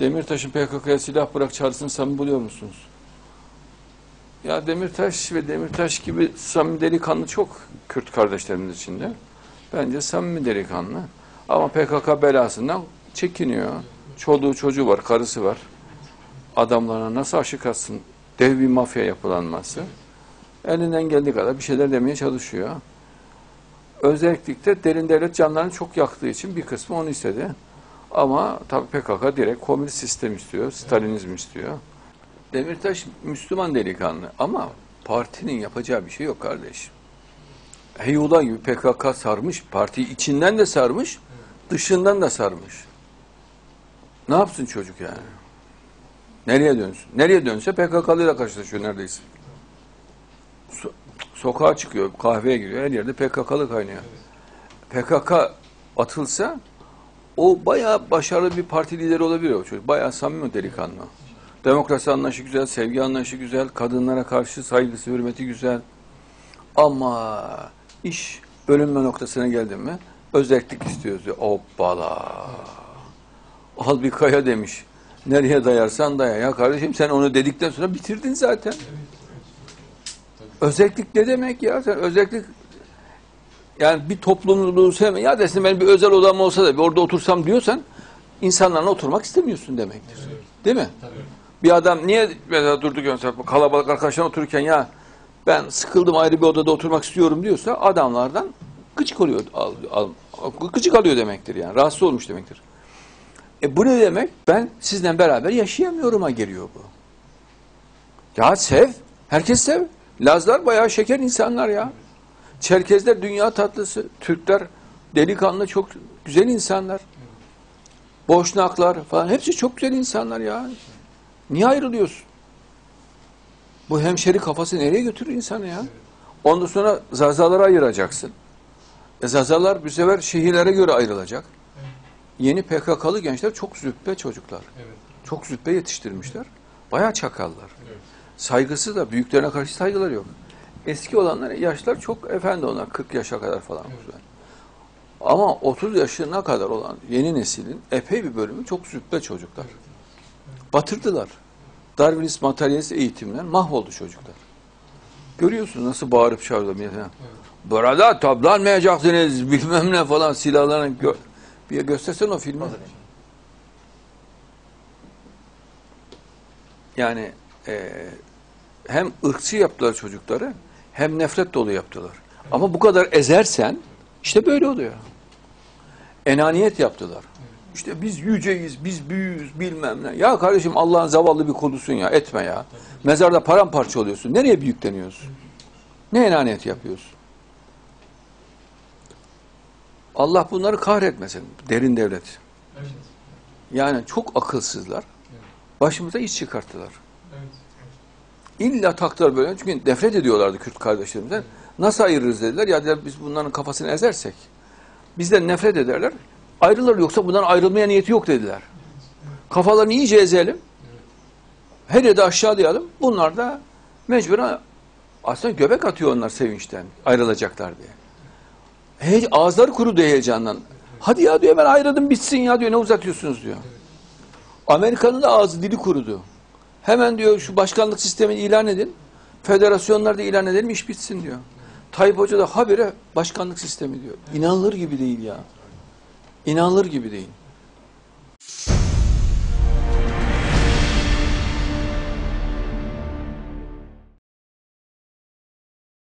Demirtaş'ın PKK'ya silah bırak çağrısını samimi buluyor musunuz? Ya Demirtaş ve Demirtaş gibi samimi delikanlı çok Kürt kardeşlerimiz içinde. Bence samimi delikanlı. Ama PKK belasından çekiniyor. Çoluğu çocuğu var, karısı var. Adamlarına nasıl aşık atsın? Dev bir mafya yapılanması. Elinden geldiği kadar bir şeyler demeye çalışıyor. Özellikle derin devlet canlarını çok yaktığı için bir kısmı onu istedi. Ama tabii PKK direkt komünist sistem istiyor, Stalinizm istiyor. Demirtaş Müslüman delikanlı ama partinin yapacağı bir şey yok kardeşim. Heyula gibi PKK sarmış, partiyi içinden de sarmış, dışından da sarmış. Ne yapsın çocuk yani? Nereye dönsün? Nereye dönse PKK'lıyla karşılaşıyor neredeyse. So- sokağa çıkıyor, kahveye giriyor, her yerde PKK'lı kaynıyor. PKK atılsa o bayağı başarılı bir parti lideri olabilir o çocuk. Bayağı samimi delikanlı. Demokrasi anlayışı güzel, sevgi anlayışı güzel, kadınlara karşı saygısı, hürmeti güzel. Ama iş bölünme noktasına geldi mi özellik istiyoruz. Hoppala. Al bir kaya demiş. Nereye dayarsan daya. Ya kardeşim sen onu dedikten sonra bitirdin zaten. Özellik ne demek ya? Sen özellik yani bir toplumluluğu sevme. Ya desin benim bir özel odam olsa da bir orada otursam diyorsan insanlarla oturmak istemiyorsun demektir. Değil mi? Bir adam niye mesela durduk mesela kalabalık arkadaşlar otururken ya ben sıkıldım ayrı bir odada oturmak istiyorum diyorsa adamlardan gıcık oluyor, al, al, gıcık alıyor demektir yani. Rahatsız olmuş demektir. E bu ne demek? Ben sizden beraber yaşayamıyorum'a geliyor bu. Ya sev. Herkes sev. Lazlar bayağı şeker insanlar ya. Çerkezler dünya tatlısı. Türkler delikanlı çok güzel insanlar. Boşnaklar falan hepsi çok güzel insanlar ya. Niye ayrılıyorsun? Bu hemşeri kafası nereye götürür insanı ya? Ondan sonra zazalara ayıracaksın. E zazalar bu sefer şehirlere göre ayrılacak. Yeni PKK'lı gençler çok züppe çocuklar. Evet. Çok züppe yetiştirmişler. Bayağı çakallar. Evet. Saygısı da büyüklerine karşı saygıları yok. Eski olanlar yaşlar çok efendi onlar 40 yaşa kadar falan. güzel. Ama 30 yaşına kadar olan yeni neslin epey bir bölümü çok züppe çocuklar. Batırdılar. Darwinist materyalist eğitimler mahvoldu çocuklar. Görüyorsunuz nasıl bağırıp çağırıyor millete. Burada toplanmayacaksınız bilmem ne falan silahlarını gö bir göstersen o filmi. Yani e, hem ırkçı yaptılar çocukları hem nefret dolu yaptılar. Ama bu kadar ezersen işte böyle oluyor. Enaniyet yaptılar. İşte biz yüceyiz, biz büyüğüz bilmem ne. Ya kardeşim Allah'ın zavallı bir kulusun ya etme ya. Mezarda paramparça oluyorsun. Nereye büyükleniyorsun? Ne enaniyet yapıyorsun? Allah bunları kahretmesin. Derin devlet. Yani çok akılsızlar. Başımıza iş çıkarttılar. Evet. İlla taktılar böyle. Çünkü nefret ediyorlardı Kürt kardeşlerimizden. Nasıl ayırırız dediler. Ya dediler biz bunların kafasını ezersek. Bizden nefret ederler. Ayrılır yoksa bundan ayrılmaya niyeti yok dediler. Kafalarını iyice ezelim. Her yerde aşağılayalım. Bunlar da mecburen aslında göbek atıyor onlar sevinçten. Ayrılacaklar diye. He, ağızları kurudu heyecandan. Hadi ya diyor ben ayrıldım bitsin ya diyor ne uzatıyorsunuz diyor. Amerika'nın da ağzı dili kurudu. Hemen diyor şu başkanlık sistemini ilan edin. Federasyonları da ilan edelim iş bitsin diyor. Tayyip Hoca da habire başkanlık sistemi diyor. İnanılır gibi değil ya. İnanılır gibi değil.